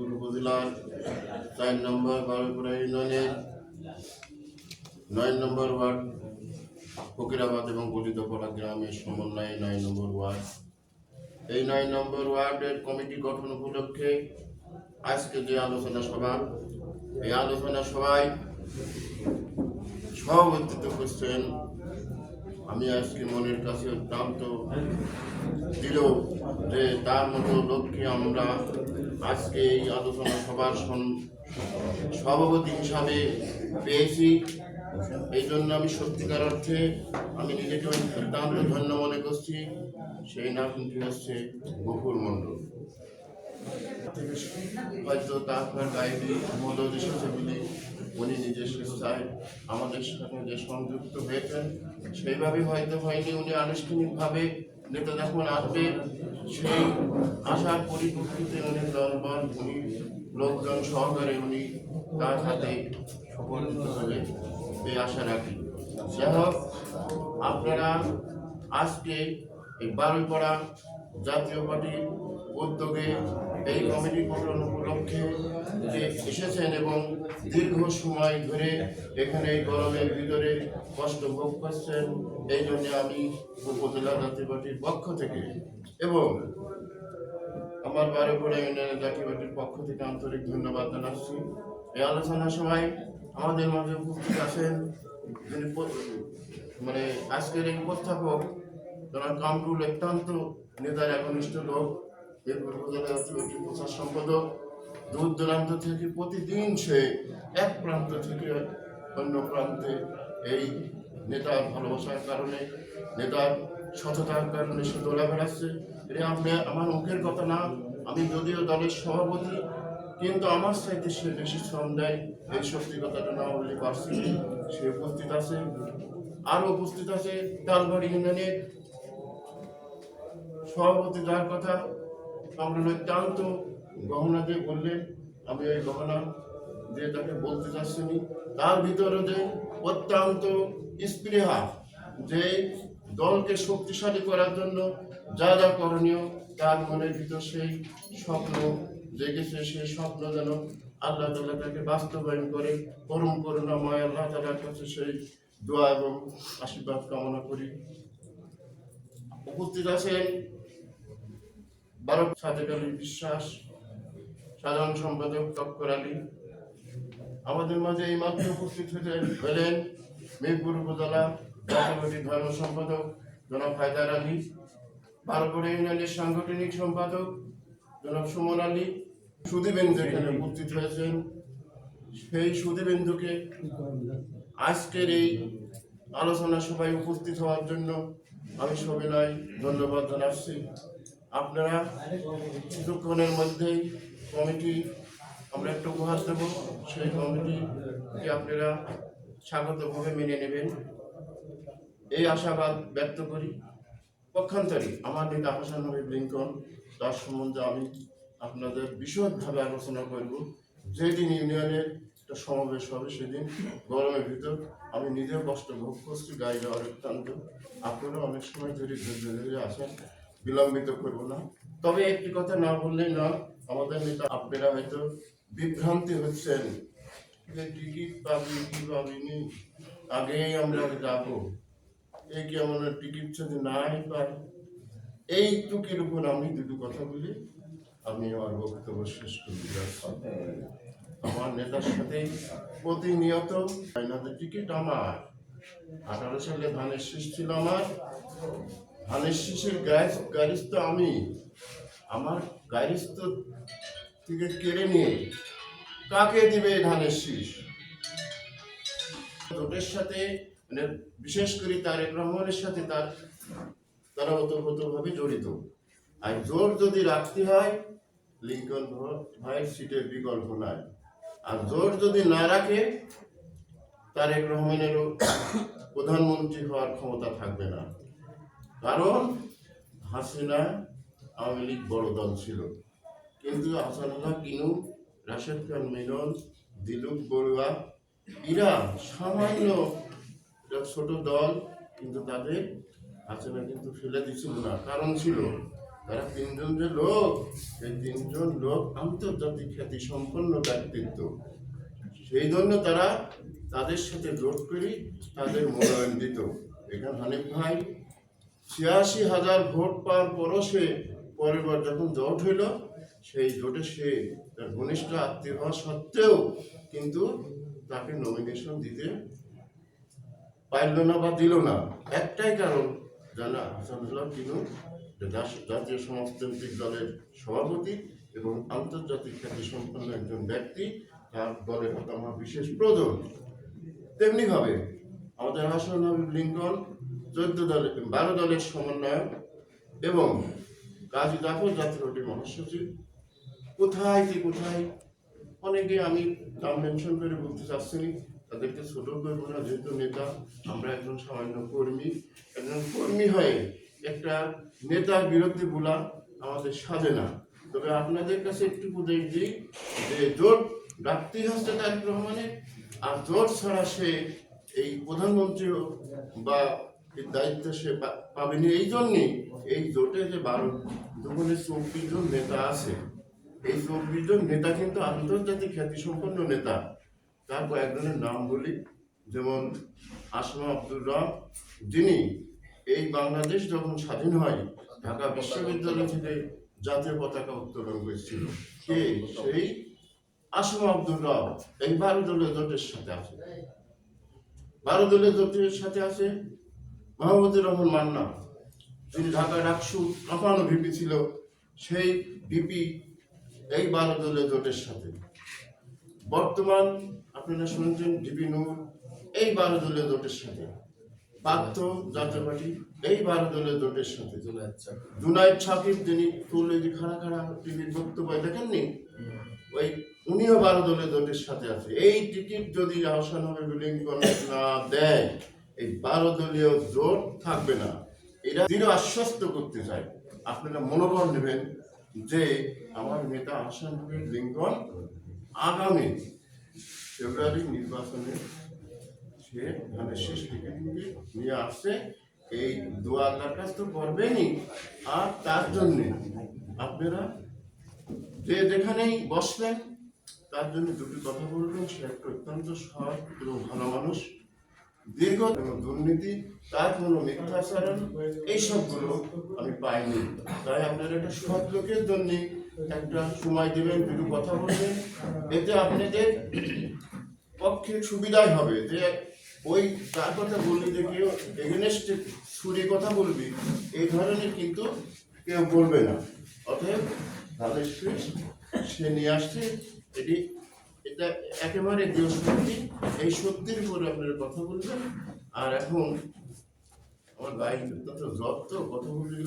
মিরপুর উপজেলার চার নম্বর বারোপুরা ইউনিয়নের নয় নম্বর ওয়ার্ড, ফকিরাবাদ এবং গলিতপাড়া গ্রামের সমন্বয়ে নয় নম্বর ওয়ার্ড। এই নয় নম্বর ওয়ার্ডের কমিটি গঠন উপলক্ষে আজকে যে আলোচনা সভা, এই আলোচনা সভায় সভাপতিত্ব করছেন আমি আজকে মনের কাছে অত্যন্ত দিল যে তার মতো লক্ষ্যে আমরা আজকে এই আলোচনা সভার সভাপতি হিসাবে পেয়েছি। এই জন্য আমি সত্যিকার অর্থে আমি নিজেকে অত্যন্ত ধন্য মনে করছি। সেই নামটি হচ্ছে গফুর মণ্ডল। হয়তো তারপর গাইডি মদত এসেছে বলে উনি নিজের স্বেচ্ছায় আমাদের সাথে যে সংযুক্ত হয়েছেন, সেইভাবে হয়তো হয়নি। উনি আনুষ্ঠানিকভাবে নেতা যখন আসবে। সেই আশার পরিপ্রেক্ষিতে উনি দলবল, উনি লোকজন সহকারে উনি তার সাথে সফলিত হবে এই আশা রাখি। যাই হোক, আপনারা আজকে এই বারুইপাড়া জাতীয় পার্টির উদ্যোগে এই কমিটি গঠন উপলক্ষে যে এসেছেন এবং দীর্ঘ সময় ধরে এখানে এই গরমের ভিতরে কষ্ট ভোগ করছেন, এই জন্য আমি উপজেলা জাতীয় পার্টির পক্ষ থেকে এবং আমার বারোপুরা ইউনিয়নের জাতীয় পার্টির পক্ষ থেকে আন্তরিক ধন্যবাদ জানাচ্ছি। এই আলোচনার সময় আমাদের মাঝে উপস্থিত আছেন যিনি মানে আজকের এই উপস্থাপক, জনাব কামরুল অত্যন্ত নেতার একনিষ্ঠ লোক। এরপর উপজেলা প্রচার সম্পাদক। দূর দূরান্ত থেকে প্রতিদিন সে এক প্রান্ত থেকে অন্য প্রান্তে এই নেতার ভালোবাসার কারণে, নেতার সততার কারণে সে দোলা বেড়াচ্ছে। এটা আপনি, আমার মুখের কথা না, আমি যদিও দলের সভাপতি, কিন্তু আমার চাইতে সে বেশি শ্রম দেয়, এই সত্যি কথাটা না বললে পারছি সে উপস্থিত আছে আরও উপস্থিত আছে তালবাড়ি ইউনিয়নের সভাপতি, যার কথা আমরা অত্যন্ত গহনা দিয়ে বললেন আমি ওই গহনা দিয়ে তাকে বলতে চাচ্ছি। তার ভিতরে যে অত্যন্ত স্পৃহা, যে দলকে শক্তিশালী করার জন্য যা যা করণীয়, তার মনের ভিতর সেই স্বপ্ন জেগেছে, সেই স্বপ্ন যেন আল্লাহ তালা তাকে বাস্তবায়ন করে, পরম করুণাময় আল্লাহ তালার কাছে সেই দোয়া এবং আশীর্বাদ কামনা করি উপস্থিত আছেন বারক সাদেক বিশ্বাস, সাধারণ সম্পাদক টক্কর আলী। আমাদের মাঝে এই মাত্র উপস্থিত হতে হলেন মিরপুর উপজেলা জাতীয়বাদী ধর্ম সম্পাদক জনাব হায়দার আলী বারোপুর ইউনিয়নের সাংগঠনিক সম্পাদক জনাব সুমন আলী। সুদীবেন্দু এখানে উপস্থিত হয়েছেন। সেই সুদীবেন্দুকে আজকের এই আলোচনা সভায় উপস্থিত হওয়ার জন্য আমি সবিনয় ধন্যবাদ জানাচ্ছি। আপনারা কিছুক্ষণের মধ্যেই কমিটি, আমরা একটা উপহার দেবো। সেই কমিটিকে আপনারা স্বাগতভাবে মেনে নেবেন। এই আশাবাদ ব্যক্ত করি। পক্ষান্তরে আমার নেতা হাসান নবী লিঙ্কন, তার সম্বন্ধে আমি আপনাদের বিশদভাবে আলোচনা করব। যেদিন ইউনিয়নের একটা সমাবেশ হবে, সেদিন গরমের ভিতর আমি নিজেও কষ্ট ভোগ করছি গাড়ি যাওয়ার অত্যন্ত আপনারা অনেক সময় ধরে ধৈর্য ধরে আসেন বিলম্বিত করব না। তবে একটি কথা না বললেই না, আমাদের নেতা আপনারা হয়তো বিভ্রান্তি হচ্ছেন যে টিকিট পাবি কি পাবিনি, আগেই আমরা যাব। এই কি আমার টিকিট যদি নাই পাই? এই টুকির উপর আমি দুটো কথা বলি। আমি আমার বক্তব্য শেষ করতে আমার নেতার সাথে প্রতিনিয়ত ফাইনালের টিকিট আমার। আঠারো সালে ধানের শীষ ছিল আমার। ধানের শীষের গ্যাস আমি। আমার গ্যারিস তো থেকে কেড়ে নিয়ে। কাকে দিবে ধানের শীষ? জোটের সাথে মানে বিশেষ করে তারেক রহমানের সাথে তার তারা ওতপ্রোতভাবে জড়িত। আর জোর যদি রাখতে হয়, লিঙ্কন ভাইয়ের সিটের বিকল্প নাই। আর জোর যদি না রাখে তারেক রহমানেরও প্রধানমন্ত্রী হওয়ার ক্ষমতা থাকবে না। কারণ হাসিনা আওয়ামী লীগ বড় দল ছিল। কিন্তু আসানুল্লাহ কিনু, রাশেদ খান, মিলন দিলুক বড়ুয়া, এরা সামান্য ছোট দল, কিন্তু তাদের হাসিনা কিন্তু ফেলে দিছিল না। কারণ ছিল, তারা তিনজন যে লোক, সেই তিনজন লোক আন্তর্জাতিক খ্যাতি সম্পন্ন ব্যক্তিত্ব। সেই জন্য তারা তাদের সাথে জোট করি তাদের মনোনয়ন দিত। এখানে হানিফ ভাই ছিয়াশি হাজার ভোট পাওয়ার পরও সে পরের বার যখন জোট হইল, সেই জোটে সে তার ঘনিষ্ঠ আত্মীয় হওয়া সত্ত্বেও কিন্তু তাকে নমিনেশন দিতে পারল না বা দিল না। একটাই কারণ, জানা হাসানুল্লাহ কিনু জাতীয় সমাজতান্ত্রিক দলের সভাপতি এবং আন্তর্জাতিক খ্যাতি সম্পন্ন একজন ব্যক্তি, তার দলের হতো আমার বিশেষ প্রয়োজন। তেমনিভাবে আমাদের হাসান হাবিব লিঙ্কন চোদ্দ দলের বারো দলের সমন্বয়ক এবং কাজী জাফর জাতীয় মহাসচিব। কোথায় কি কোথায়? অনেকে আমি নাম মেনশন করে বলতে চাচ্ছি তাদেরকে ছোট করব না, যেহেতু নেতা, আমরা একজন সামান্য কর্মী। একজন কর্মী হয়ে একটা নেতার বিরুদ্ধে বলা আমাদের সাজে না। তবে আপনাদের কাছে একটু উপদেশ দিই যে জোট ডাকতেই হচ্ছে তারেক রহমানের আর জোট ছাড়া সে এই প্রধানমন্ত্রী বা দায়িত্ব সে পাবেনি। এই জন্যই, এই জোটে যে বারো, দুগুণে চব্বিশ জন নেতা আছে, এই চব্বিশ জন নেতা কিন্তু আন্তর্জাতিক খ্যাতিসম্পন্ন নেতা। তার কয়েকজনের নাম বলি, যেমন আসমা আব্দুর রব যিনি এই বাংলাদেশ যখন স্বাধীন হয়, ঢাকা বিশ্ববিদ্যালয় থেকে জাতীয় পতাকা উত্তোলন করেছিল। কে? সেই আসমা আব্দুর রব এই বারো জোটের সাথে আছে। বারো জোটের সাথে আছে মাহমুদুর রহমান মান্না। যিনি ঢাকা ডাকসু কাঁপানো ভিপি ছিল, সেই ভিপি এই বারো দলীয় জোটের সাথে। বর্তমান আপনারা শুনছেন ডিপি নূর এই বারো দলীয় জোটের সাথে। পার্থ জাতীয় পার্টি এই বারো দলীয় জোটের সাথে জুনাইদ সাকিব, যিনি তুলে যে খাড়া খাড়া টিভির বক্তব্য দেখেননি, ওই উনিও বারো দলীয় জোটের সাথে আছে। এই টিকিট যদি আহসান হবে, বিলিং না দেয় এই বারো দলীয় জোট থাকবে না। এরা দৃঢ় আশ্বস্ত করতে চায়। আপনারা মনোবল নেবেন যে আমার নেতা হবে লিঙ্কন আগামী ফেব্রুয়ারি নির্বাচনে সে মানে শেষ টিকিট নিয়ে আসছে। এই দু আল্লাহর কাজ তো করবেনই। আর তার জন্যে আপনারা যে যেখানেই বসবেন, তার জন্য দুটি কথা বলবেন। সে একটা অত্যন্ত সৎ ভালো মানুষ। দীর্ঘ দুর্নীতি, তার কোনো মিথ্যাচারণ, এইসবগুলো আমি পাইনি। তাই আপনার একটা সৎ লোকের জন্য একটা সময় দেবেন দুটো কথা বলবেন। এতে আপনাদের পক্ষে সুবিধাই হবে যে ওই তার কথা বললি যে কেউ এগেনেস্ট সুরে কথা বলবি, এই ধরনের কিন্তু কেউ বলবে না। অতএব তাদের সে নিয়ে আসছে, এটি এটা একেবারে দেহ শক্তি এই শক্তির উপরে আপনারা কথা বলবেন। আর এখন আমার গায়ে তো জব্দ তো কথা বলবি